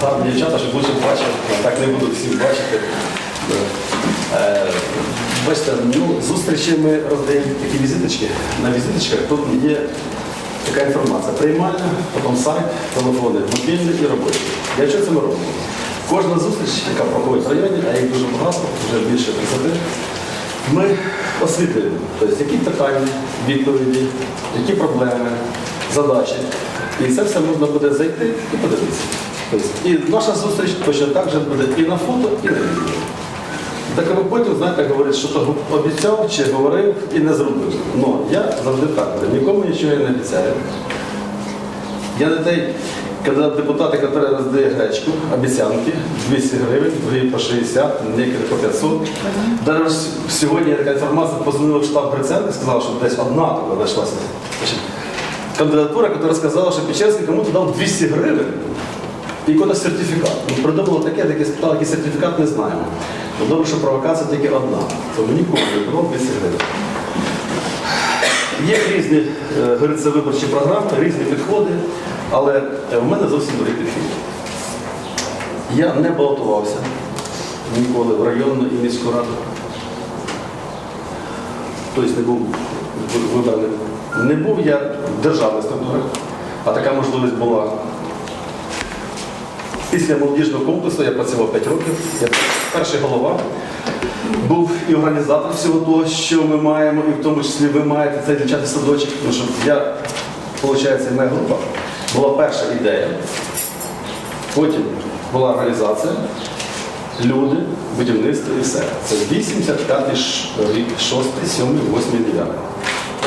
гарні дівчата, щоб лучше бачив. Так не буду всіх бачити. Е, Бачите, ну, зустрічі ми роздаємо такі візиточки. На візиточках тут є така інформація. Приймальна, потім сайт, телефони, мобільний і робочий. Для чого це ми робимо? Кожна зустріч, яка проходить в районі, а їх дуже багато, вже більше 30, ми освітлюємо, тобто які питання, відповіді, які проблеми, задачі. І це все можна буде зайти і подивитися. Тобто, і наша зустріч точно так же буде і на фото, і на відео. Так ви потім, знаєте, говорить, що то обіцяв чи говорив і не зробив. Ну, я завжди так нікому нічого не обіцяю. Я не той кандидат депутати, який роздає гречку, обіцянки, 200 гривень, другі по 60, деякі по 500. Навіть сьогодні така інформація позвонила в штаб Гриценко і сказала, що десь одна така знайшлася. Кандидатура, яка сказала, що Печерський кому-то дав 200 гривень і якийсь сертифікат. Ну, придумало таке, таке спитали, який сертифікат не знаємо. Ну, добре, що провокація тільки одна. Тому нікому не було 200 гривень. Є різні е, говориться, виборчі програми, різні підходи, але е, в мене зовсім другий підхід. Я не балотувався ніколи в районну і міську раду. Тобто не був вибраний. Не був я в державних структурах, а така можливість була. Після молодіжного конкурсу я працював 5 років, я перший голова, був і організатор всього того, що ми маємо, і в тому числі ви маєте цей дитячий садочок. Тому що я, виходить, моя група була перша ідея. Потім була організація, люди, будівництво і все. Це 85 ш- рік, 6, 7, 8, 9.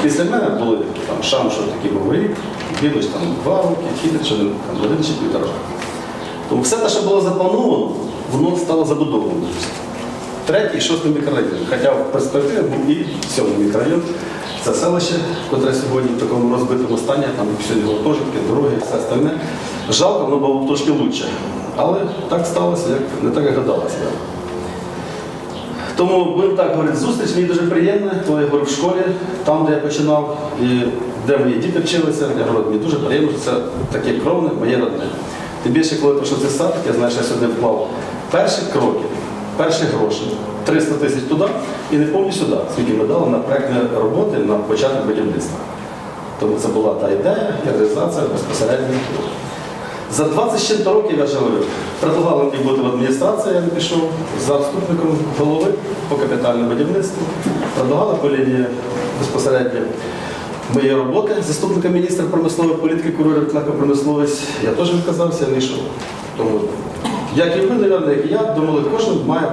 Після мене були там шам, що такий був рік, білиш там два роки, хідич один, там один чи півтора року. Тому все те, що було заплановано, воно стало забудовано. Третій і шостий мікрорайон. Хоча в перспективі був і сьомий мікрорайон. Це селище, яке сьогодні в такому розбитому стані, там сьогодні гуртожитки, дороги все остальне. Жалко, воно було трошки краще. Але так сталося, як не так як гадалося. Тому будемо так говорити, зустріч мені дуже приємна, коли я говорю в школі, там, де я починав, і де мої діти вчилися, я говорю, мені дуже приємно, що це таке кровне, моє родне. Тим більше, коли прийшов цей сад, я знаю, що я сюди вклав перші кроки, перші гроші, 300 тисяч туди і не повністю сюди, скільки ми дали на проектні роботи на початок будівництва. Тому це була та ідея і реалізація безпосередньо. За 20 років я говорю, предлагали мені бути в адміністрації, я не пішов заступником голови по капітальному будівництву. Предлагали по лінії безпосередньо моєї роботи заступника міністра промислової політики, курорів промисловість. Я теж відказався, не йшов. Тому, як і ви, мабуть, як і я, думали, кожен має,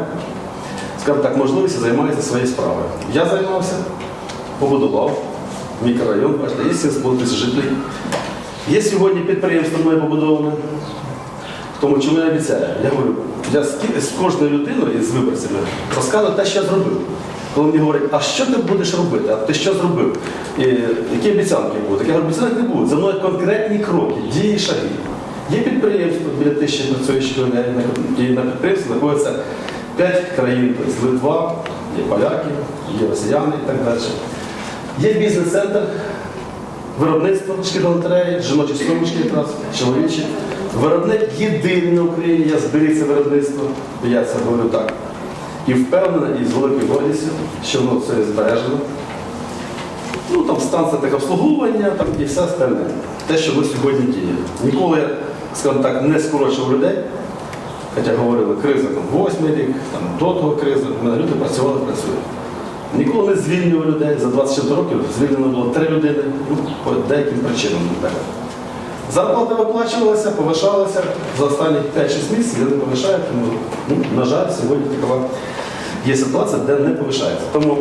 скажімо так, можливість і займається своєю справою. Я займався, побудував мікрорайон, бачите, є 7,5 тисяч жителів. Є сьогодні підприємство моє побудоване. Тому чому я обіцяю? Я говорю, я з, кожною людиною з виборцями розказую те, що я зробив. Коли мені говорять, а що ти будеш робити? А ти що зробив? І, які обіцянки будуть? Я говорю, обіцянок не буде. За мною конкретні кроки, дії, шаги. Є підприємство біля тисячі працюючих людей, на- підприємстві знаходиться 5 країн, тобто Литва, є поляки, є росіяни і так далі. Є бізнес-центр, Виробництво шкірної жіночі сумочки якраз, чоловічі. Виробник єдиний на Україні, я зберігся виробництво, я це говорю так. І впевнений, і з великою гордістю, що воно все збережено. Ну, там станція техобслуговування там, і все остальне. Те, що ми сьогодні діємо. Ніколи, я, скажімо так, не скорочував людей, хоча говорили, криза там, восьмий рік, там, до того криза, у мене люди працювали, працюють. Ніколи не звільнював людей. За 26 років звільнено було три людини ну, по деяким причинам. Зарплата виплачувалася, повишалася за останні 5-6 місяців, я не повишають. Тому, ну, на жаль, сьогодні така є ситуація, де не повишається. Тому